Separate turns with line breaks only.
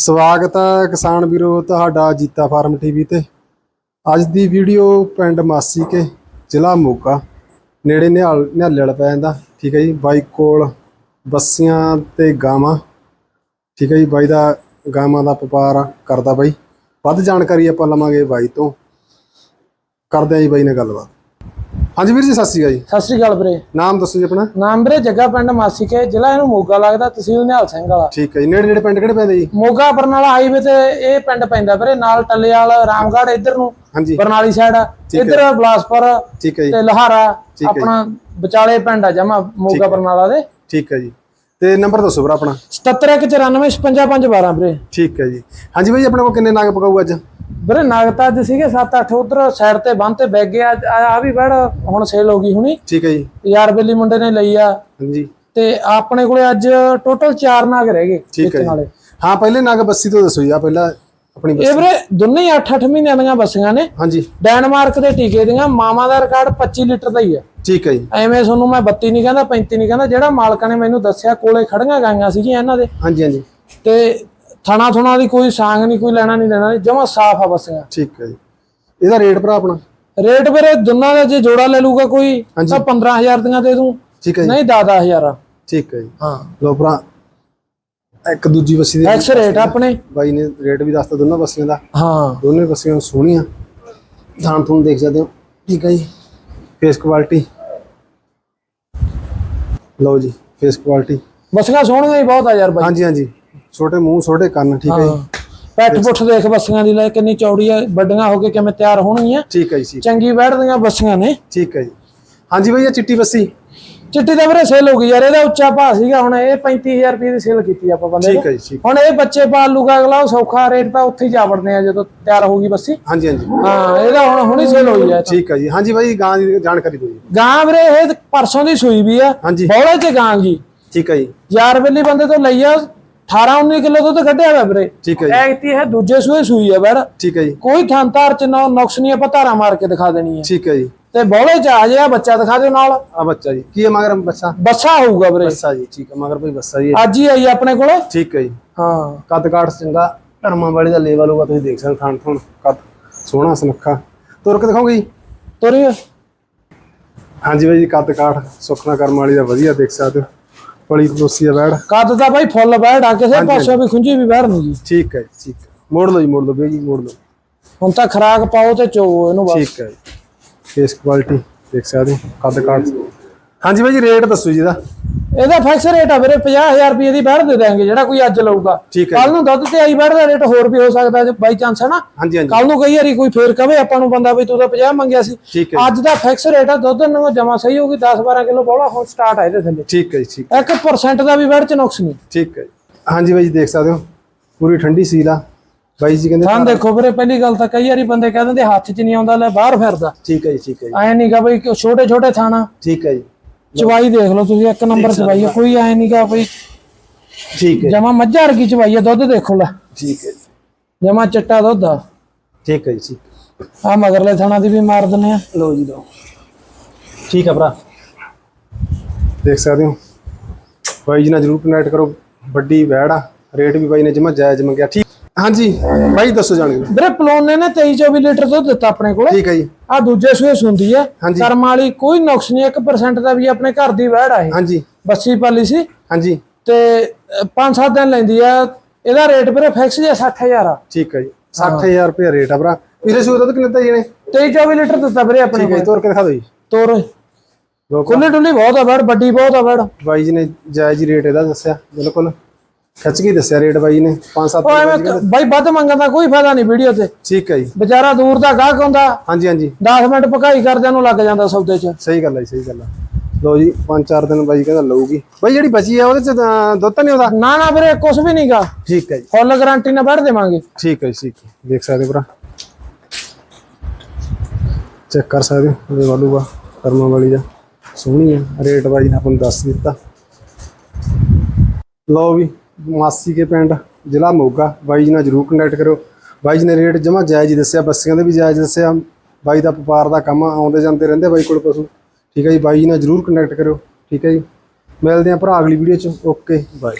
ਸਵਾਗਤ ਹੈ ਕਿਸਾਨ ਵੀਰੋ, ਤੁਹਾਡਾ ਜੀਤਾ ਫਾਰਮ ਟੀਵੀ ਤੇ। ਅੱਜ ਦੀ ਵੀਡੀਓ ਪਿੰਡ ਮਾਸੀ ਕੇ, ਜ਼ਿਲ੍ਹਾ ਮੋਗਾ, ਨੇੜੇ ਨਿਹਾਲ, ਨਿਹਾਲੇ ਵਾਲਾ ਪੈ ਜਾਂਦਾ। ਠੀਕ ਹੈ ਜੀ, ਬਾਈ ਕੋਲ ਬੱਸੀਆਂ ਤੇ ਗਾਵਾਂ। ਠੀਕ ਹੈ ਜੀ, ਬਾਈ ਦਾ ਗਾਵਾਂ ਦਾ ਵਪਾਰ ਕਰਦਾ ਬਾਈ। ਵੱਧ ਜਾਣਕਾਰੀ ਆਪਾਂ ਲਵਾਂਗੇ ਬਾਈ ਤੋਂ। ਕਰਦੇ ਆ ਜੀ ਬਾਈ ਨਾਲ ਗੱਲਬਾਤ। ਹਾਂਜੀ ਵੀਰ ਜੀ ਸਤਿ ਸ਼੍ਰੀ ਅਕਾਲ ਜੀ।
ਸਤਿ ਸ੍ਰੀ ਅਕਾਲ ਵੀਰੇ।
ਨਾਮ ਦੱਸੋ ਜੀ ਆਪਣਾ।
ਨਾਮ ਵੀਰੇ ਜੱਗਾ ਪਿੰਡ ਮਾਸੀਕੇ ਜ਼ਿਲ੍ਹਾ ਇਹਨੂੰ ਮੋਗਾ ਲੱਗਦਾ ਤਹਿਸੀਲ ਨਿਹਾਲ ਸਿੰਘ ਵਾਲਾ।
ਠੀਕ ਹੈ ਜੀ ਨੇੜੇ ਨੇੜੇ ਪਿੰਡ ਕਿਹੜੇ ਪੈਂਦੇ ਜੀ?
ਮੋਗਾ ਬਰਨਾਲਾ ਹਾਈਵੇ ਤੇ ਇਹ ਪਿੰਡ ਪੈਂਦਾ ਵੀਰੇ ਨਾਲ ਟੱਲੇਵਾਲ ਰਾਮਗੜ੍ਹ ਇੱਧਰ ਨੂੰ
ਹਾਂਜੀ।
ਬਰਨਾਲੀ ਸਾਈਡ ਇੱਧਰ ਬਲਾਸਪੁਰ
ਠੀਕ ਹੈ ਜੀ।
ਤੇ ਲਹਾਰਾ। ਆਪਣਾ ਵਿਚਾਲੇ ਪਿੰਡ ਆ ਜਮਾ ਮੋਗਾ ਬਰਨਾਲਾ ਦੇ।
ਠੀਕ ਹੈ ਜੀ। ਤੇ ਨੰਬਰ ਦੱਸੋ ਵੀਰ ਆਪਣਾ।
7794955512 ਵੀਰੇ।
ਠੀਕ ਹੈ ਜੀ। ਹਾਂਜੀ ਬਾਈ ਆਪਣੇ ਕੋਲ ਕਿੰਨੇ ਨਾਗ ਪਕਾਊ ਅੱਜ?
ਵੀਰੇ ਨਾਗਤਾ ਅੱਜ ਸੀਗੇ 7-8 ਉਧਰ ਸਾਈਡ ਤੇ ਬੰਨ ਤੇ ਬੈਗ ਗਿਆ ਆ ਵੀ ਬੜ ਹੁਣ ਸੇਲ ਹੋ ਗਈ ਹੁਣੀ।
ਠੀਕ ਹੈ ਜੀ।
ਯਾਰ ਬੇਲੀ ਮੁੰਡੇ ਨੇ ਲਈ ਆ।
ਹਾਂਜੀ।
ਤੇ ਆਪਣੇ ਕੋਲੇ ਅੱਜ ਟੋਟਲ 4 ਨਾਗ ਰਹਿ ਗਏ
ਠੀਕ ਹੈ ਹਾਂ ਪਹਿਲੇ ਨਾਗ ਬੱਸੀ ਤੋਂ ਦੱਸੋ ਜੀ ਆ ਪਹਿਲਾਂ ਆਪਣੀ ਬੱਸੀ।
ਇਹ ਵੀਰੇ ਦੋਨੇ 8-8 ਮਹੀਨਿਆਂ ਦੀਆਂ ਬੱਸੀਆਂ ਨੇ।
ਹਾਂਜੀ।
ਡੈਨਮਾਰਕ ਦੇ ਟੀਕੇ ਦੀਆਂ ਮਾਮਾ ਦਾ ਰਿਕਾਰਡ 25 ਲੀਟਰ ਦਾ ਹੀ ਹੈ
ਠੀਕ ਹੈ ਜੀ।
ਐਵੇਂ ਤੁਹਾਨੂੰ ਮੈਂ 32 ਨਹੀਂ ਕਹਿੰਦਾ 35 ਨਹੀਂ ਕਹਿੰਦਾ ਜਿਹੜਾ ਮਾਲਕਾਂ ਨੇ ਮੈਨੂੰ ਦੱਸਿਆ ਕੋਲੇ ਖੜੀਆਂ ਗਾਈਆਂ ਸੀਗੀਆਂ ਇਹਨਾਂ ਦੇ।
ਹਾਂਜੀ ਹਾਂਜੀ।
ਤੇ ਥਣਾ ਥੁਣਾ ਦੀ ਕੋਈ ਸਾਂਗ ਨਹੀਂ ਕੋਈ ਲੈਣਾ ਨਹੀਂ ਦੇਣਾ ਜਮਾ ਸਾਫ਼ ਆ ਬੱਸੀਆਂ
ਠੀਕ ਹੈ ਜੀ। ਇਹਦਾ ਰੇਟ ਭਰਾ ਆਪਣਾ?
ਰੇਟ ਵੀਰੇ ਦੋਨਾਂ ਦਾ ਜੇ ਜੋੜਾ ਲੈ ਲੂਗਾ ਕੋਈ। ਤਾਂ 15000 ਦੀਆਂ ਦੇ ਦੂੰ।
ਠੀਕ ਹੈ ਜੀ।
ਨਹੀਂ 10000
ਠੀਕ ਹੈ ਜੀ।
ਹਾਂ।
ਲੋ ਭਰਾ ਇੱਕ ਦੂਜੀ ਬੱਸੀ ਦੇ
ਐਕਸ ਰੇਟ ਆਪਣੇ।
ਬਾਈ ਨੇ ਰੇਟ ਵੀ ਦੱਸਤਾ ਦੋਨਾਂ ਬੱਸੀਆਂ ਦਾ।
ਹਾਂ।
ਦੋਨੇ ਬੱਸੀਆਂ ਸੋਹਣੀਆਂ। ਥਾਂ ਤੁਹਾਨੂੰ ਦੇਖ ਸਕਦੇ ਹੋ। ਠੀਕ ਹੈ ਜੀ। ਫੇਸ ਕੁਆਲਿਟੀ ਲਓ ਜੀ ਫੇਸ ਕੁਆਲਿਟੀ
ਬੱਸੀਆਂ ਸੋਹਣੀਆਂ ਹੀ ਬਹੁਤ ਆ ਯਾਰ ਬਾਈ।
ਹਾਂਜੀ ਹਾਂਜੀ। ਛੋਟੇ ਮੂੰਹ ਛੋਟੇ ਕੰਨ ਠੀਕ ਹੈ ਜੀ?
ਪੁੱਠ ਦੇਖ ਬੱਸੀਆਂ ਦੀ ਲੈ ਕਿੰਨੀ ਚੌੜੀ ਆ ਵੱਡੀਆਂ ਹੋ ਕੇ ਕਿਵੇਂ ਤਿਆਰ ਹੋਣਗੀਆਂ।
ਠੀਕ ਹੈ ਜੀ
ਚੰਗੀ ਬੈਠਦੀਆਂ ਬੱਸੀਆਂ ਨੇ।
ਠੀਕ ਹੈ ਜੀ। ਹਾਂਜੀ ਭਈਆ ਚਿੱਟੀ ਬੱਸੀ।
ਚਿੱਟੀ ਦਾ ਵੀਰੇ ਸੇਲ ਹੋ ਗਈ ਯਾਰ ਇਹਦਾ ਉੱਚਾ ਭਾਅ ਸੀਗਾ ਹੁਣ ਇਹ 35000 ਰੁਪਏ ਦੀ ਸੇਲ ਕੀਤੀ ਆਪਾਂ ਬੰਦੇ
ਠੀਕ ਹੈ ਜੀ
ਹੁਣ ਇਹ ਬੱਚੇ ਪਾਲ ਲੂਗਾ ਅਗਲਾ ਉਹ ਸੌਖਾ ਰੇਟ ਤਾਂ ਉੱਥੇ ਹੀ ਜਾ ਵੜਦੇ ਆ ਜਦੋਂ ਤਿਆਰ ਹੋ ਗਈ ਬੱਸੀ।
ਹਾਂਜੀ ਹਾਂਜੀ।
ਹਾਂ ਇਹਦਾ ਹੁਣ ਹੁਣੀ ਸੇਲ ਹੋਈ ਹੈ
ਠੀਕ ਹੈ ਜੀ। ਹਾਂਜੀ ਭਾਈ ਗਾਂ ਦੀ ਜਾਣਕਾਰੀ ਦਿਓ ਜੀ।
ਗਾਂ ਵੀਰੇ ਇਹ ਪਰਸੋਂ ਦੀ ਸੂਈ ਵੀ ਆ। ਬੋਲੇ ਚ ਗਾਂ ਜੀ
ਠੀਕ ਹੈ ਜੀ।
ਯਾਰ ਵੇਲੀ ਬੰਦੇ ਤੋਂ ਲਈ ਆ 18 19 ਕਿਲੋ ਦੁੱਧ ਕੱਢਿਆ ਹੋਇਆ ਵੀਰੇ।
ਠੀਕ ਹੈ ਜੀ।
ਐਗਤੀ ਹੈ ਦੂਜੇ ਸੂਏ ਸੂਈ ਆ ਬੈੜ
ਠੀਕ ਹੈ ਜੀ।
ਕੋਈ ਥਾਂਤਾਰ ਚ ਨਾ ਨੁਕਸ ਨਹੀਂ ਆਪਾਂ ਧਾਰਾ ਮਾਰ ਕੇ ਦਿਖਾ ਦੇਣੀ ਹੈ
ਠੀਕ ਹੈ ਜੀ।
ਤੇ ਬੋਲੇ ਚ ਆ ਜਿਆ ਬੱਚਾ ਦਿਖਾ ਦਿਓ ਨਾਲ।
ਆ ਬੱਚਾ ਜੀ। ਕੀ ਹੈ ਮਗਰ ਬੱਚਾ?
ਬੱਸਾ ਹੋਊਗਾ ਵੀਰੇ।
ਬੱਸਾ ਜੀ ਠੀਕ ਹੈ। ਮਗਰ ਭਾਈ ਬੱਸਾ ਜੀ।
ਅੱਜ ਹੀ ਆਈ ਆਪਣੇ ਕੋਲ।
ਠੀਕ ਹੈ ਜੀ।
ਹਾਂ।
ਕੱਦ ਕਾਠ ਚੰਗਾ ਧਰਮਾਂ ਵਾਲੀ ਦਾ ਲੇਵਲ ਹੋਊਗਾ ਤੁਸੀਂ ਦੇਖ ਸਕਦੇ ਥਾਣ ਥੁਣ। ਕੱਦ ਸੋਹਣਾ ਸੁਨੱਖਾ। ਤੁਰ ਕੇ ਦਿਖਾਓਗੇ ਜੀ?
ਤੁਰੀ
ਹਾਂਜੀ ਭਾਈ ਜੀ ਕੱਦ ਕਾਠ ਸੁਖਨਾ ਕਰਮ ਵਾਲੀ ਦਾ ਵਧੀਆ ਦੇਖ ਸਕਦੇ ਹੋ। ਬੜੀ ਖਲੋਸੀ ਆ ਬੈੜ।
ਕੱਦ ਤਾਂ ਬਾਈ ਫੁੱਲ ਬੈਠ ਆ ਕਿਸੇ ਪਾਸੋਂ ਵੀ ਖੁੰਝੀ ਵੀ ਬੈਠ ਨਹੀਂ ਜੀ।
ਠੀਕ ਹੈ ਠੀਕ ਮੋੜ ਲਓ ਜੀ ਮੋੜ ਲਓ ਬਈ ਜੀ ਮੋੜ ਲਓ।
ਹੁਣ ਤਾਂ ਖਰਾਕ ਪਾਓ ਤੇ ਚੋਵੋ ਇਹਨੂੰ ਬਸ।
ਠੀਕ ਹੈ ਫੇਸ ਕੁਆਲਿਟੀ ਦੇਖ ਸਕਦੇ ਕੱਦ ਕਾਠ। ਹਾਂਜੀ ਭਾਈ ਜੀ ਰੇਟ ਦੱਸੋ ਜੀ ਇਹਦਾ।
ਇਹਦਾ ਫਿਕਸ ਰੇਟ ਆ ਵੀਰੇ 50000 ਰੁਪਏ ਦੀ ਬੈਠ ਦੇ ਦਾਂਗੇ ਜਿਹੜਾ ਕੋਈ ਅੱਜ ਲਊਗਾ।
ਠੀਕ ਹੈ
ਕੱਲ ਨੂੰ ਦੁੱਧ ਤੇ ਆਈ ਦਾ ਰੇਟ ਹੋਰ ਵੀ ਹੋ ਸਕਦਾ ਜੇ ਬਾਈ ਚਾਂਸ ਹੈ ਨਾ
ਹਾਂਜੀ ਹਾਂਜੀ।
ਕੱਲ ਨੂੰ ਕਈ ਵਾਰੀ ਕੋਈ ਫੇਰ ਕਵੇ ਆਪਾਂ ਨੂੰ ਬੰਦਾ ਵੀ ਤੂੰ ਤਾਂ 50 ਮੰਗਿਆ ਸੀ।
ਹੈ
ਅੱਜ ਦਾ ਫਿਕਸ ਰੇਟ ਆ ਦੁੱਧ ਨੂੰ ਜਮਾ ਸਹੀ ਹੋਊਗੀ 10 12 ਕਿਲੋ ਬੋਲਾ ਹੁਣ ਸਟਾਰਟ ਆ ਇਹਦੇ ਥੱਲੇ।
ਠੀਕ ਹੈ ਜੀ ਠੀਕ
1% ਦਾ ਵੀ ਬੈਠ ਚ ਨੁਕਸ ਨਹੀਂ।
ਠੀਕ ਹੈ ਹਾਂਜੀ ਬਾਈ ਜੀ ਦੇਖ ਸਕਦੇ ਹੋ ਪੂਰੀ ਠੰਡੀ ਸੀਲ ਆ। ਬਾਈ ਜੀ ਕਹਿੰਦੇ
ਥਾਂ ਦੇਖੋ ਵੀਰੇ ਪਹਿਲੀ ਗੱਲ ਤਾਂ ਕਈ ਵਾਰੀ ਬੰਦੇ ਕਹਿ ਦਿੰਦੇ ਹੱਥ 'ਚ ਨਹੀਂ ਆਉਂਦਾ ਲੈ ਬਾਹਰ ਫਿਰਦਾ।
ਠੀਕ ਹੈ ਜੀ ਠੀਕ ਹੈ ਜੀ।
ਐ ਨਹੀਂਗਾ ਬਈ ਛੋਟੇ ਛੋਟੇ ਥਾਣਾ।
ਠੀਕ ਹੈ ਜੀ।
ਚਵਾਈ ਦੇਖ ਲਓ ਤੁਸੀਂ ਇੱਕ ਨੰਬਰ ਚਵਾਈ ਆ। ਕੋਈ ਐ ਨਹੀਂਗਾ ਬਈ
ਠੀਕ ਹੈ
ਜਮਾ ਮੱਝਾਂ ਵਰਗੀ ਚਵਾਈ ਆ ਦੁੱਧ ਦੇਖੋ ਲੈ।
ਠੀਕ ਹੈ
ਜਮਾ ਚਿੱਟਾ ਦੁੱਧ ਆ।
ਠੀਕ ਹੈ ਜੀ
ਆ ਮਗਰਲੇ ਥਾਣਾ ਦੀ ਵੀ ਮਾਰ ਦਿੰਨੇ ਆ।
ਲਓ ਜੀ ਲਓ। ਠੀਕ ਹੈ ਭਰਾ। ਦੇਖ ਸਕਦੇ ਹੋ। ਬਾਈ ਜੀ ਨਾਲ ਜਰੂਰ ਕਨੈਕਟ ਕਰੋ। ਵੱਡੀ ਵੈੜ ਆ। ਰੇਟ ਵੀ ਬਾਈ ਨੇ ਜਮਾ ਜਾਇਜ਼ ਮੰਗਿਆ। ਠੀਕ ਹਾਂਜੀ ਬਾਈ ਦੱਸੋ ਜਾਣਗੇ।
ਵੀਰੇ ਪਲੋਨ ਨੇ ਨਾ 23 24 ਲੀਟਰ ਦੁੱਧ ਦਿੱਤਾ ਆਪਣੇ ਕੋਲ।
ਠੀਕ ਹੈ ਜੀ।
ਆ ਦੂਜੇ ਸੂਏ ਸੁੰਦੀ ਆ
ਹਾਂਜੀ।
ਕਰਮ ਵਾਲੀ ਕੋਈ ਨੁਕਸ ਨਹੀਂ 1% ਦਾ ਵੀ ਆਪਣੇ ਘਰ ਦੀ ਵਹਿੜ ਆ ਇਹ।
ਹਾਂਜੀ।
ਬੱਸੀ ਪਾਲੀ ਸੀ।
ਹਾਂਜੀ।
ਤੇ 5-7 ਦਿਨ ਲੈਂਦੀ ਆ। ਇਹਦਾ ਰੇਟ ਵੀਰੇ ਫਿਕਸ ਜਿਹਾ 60000 ਆ।
ਠੀਕ ਹੈ ਜੀ। 60000 ਰੁਪਏ ਰੇਟ ਆ ਭਰਾ। ਪਿਛਲੇ ਦੁੱਧ ਕਿੰਨੇ ਤਾਂ ਜੀ ਨੇ
23 24 ਲੀਟਰ ਦਿੱਤਾ ਵੀਰੇ ਆਪਣੇ
ਠੀਕ ਹੈ ਜੀ, ਤੋਰ ਕੇ ਦਿਖਾ ਦਿਓ ਜੀ।
ਤੋਰ।
ਲੋਕ
ਖੁੱਲੀ ਡੁੱਲੀ ਬਹੁਤ ਆ ਵੜ ਵੱਡੀ ਬਹੁਤ ਆ ਵੜ।
ਬਾਈ ਜੀ ਨੇ ਜਾਇਜ਼ ਹੀ ਰੇਟ ਇਹਦਾ ਦੱਸਿਆ ਬਿਲਕੁਲ। ਖਿੱਚ ਕੇ ਦੱਸਿਆ ਰੇਟ ਬਾਈ ਨੇ 5-7
ਉਹ ਐਵੇਂ ਬਾਈ ਵੱਧ ਮੰਗਣ ਦਾ ਕੋਈ ਫਾਇਦਾ ਨਹੀਂ ਵੀਡੀਓ ਤੇ।
ਠੀਕ ਹੈ ਜੀ।
ਵਿਚਾਰਾ ਦੂਰ ਦਾ ਗਾਹਕ ਹੁੰਦਾ।
ਹਾਂਜੀ ਹਾਂਜੀ।
10 ਮਿੰਟ ਭਕਾਈ ਕਰਦਿਆਂ ਨੂੰ ਲੱਗ ਜਾਂਦਾ ਸੌਦੇ 'ਚ।
ਸਹੀ ਗੱਲ ਹੈ ਜੀ, ਸਹੀ ਗੱਲ ਹੈ। ਲਓ ਜੀ 5-4 ਦਿਨ ਬਾਈ ਕਹਿੰਦਾ ਲਊਗੀ। ਬਾਈ ਜਿਹੜੀ ਬਚੀ ਆ ਉਹਦੇ ਚ ਤਾਂ ਦੁੱਧ ਤਾਂ ਨਹੀਂ ਆਉਂਦਾ?
ਨਾ ਨਾ ਵੀਰੇ ਕੁਝ ਵੀ ਨਹੀਂਗਾ
ਠੀਕ ਹੈ ਜੀ।
ਫੁੱਲ ਗਾਰੰਟੀ ਨਾਲ ਵੜ ਦੇਵਾਂਗੇ।
ਠੀਕ ਹੈ ਜੀ, ਠੀਕ ਹੈ। ਦੇਖ ਸਕਦੇ ਹੋ ਭਰਾ। ਚੈੱਕ ਕਰ ਸਕਦੇ ਹੋ ਇਹ ਵਾਲੂਗਾ ਕਰਮਾ ਵਾਲੀ ਦਾ। ਸੋਹਣੀ ਹੈ ਰੇਟ ਬਾਈ ਨੇ ਆਪਾਂ ਨੂੰ ਦੱਸ ਦਿੱਤਾ। ਲਓ ਵੀ ਮਾਸੀ ਕੇ ਪਿੰਡ, ਜ਼ਿਲ੍ਹਾ ਮੋਗਾ। ਬਾਈ ਜੀ ਨਾਲ ਜਰੂਰ ਕੰਟੈਕਟ ਕਰੋ ਬਾਈ ਜੀ ਨੇ ਰੇਟ ਜਮਾ ਜਾਇਜ਼ ਹੀ ਦੱਸਿਆ, ਬੱਸੀਆਂ ਦੇ ਵੀ ਜਾਇਜ਼ ਦੱਸਿਆ। ਬਾਈ ਦਾ ਵਪਾਰ ਦਾ ਕੰਮ ਆਉਂਦੇ ਜਾਂਦੇ ਰਹਿੰਦੇ ਬਾਈ ਕੋਲ ਪਸ਼ੂ। ਠੀਕ ਹੈ ਜੀ, ਬਾਈ ਜੀ ਨਾਲ ਜਰੂਰ ਕੰਟੈਕਟ ਕਰੋ ਠੀਕ ਹੈ ਜੀ। ਮਿਲਦੇ ਹਾਂ ਭਰਾ ਅਗਲੀ ਵੀਡੀਓ ਚ। Okay bye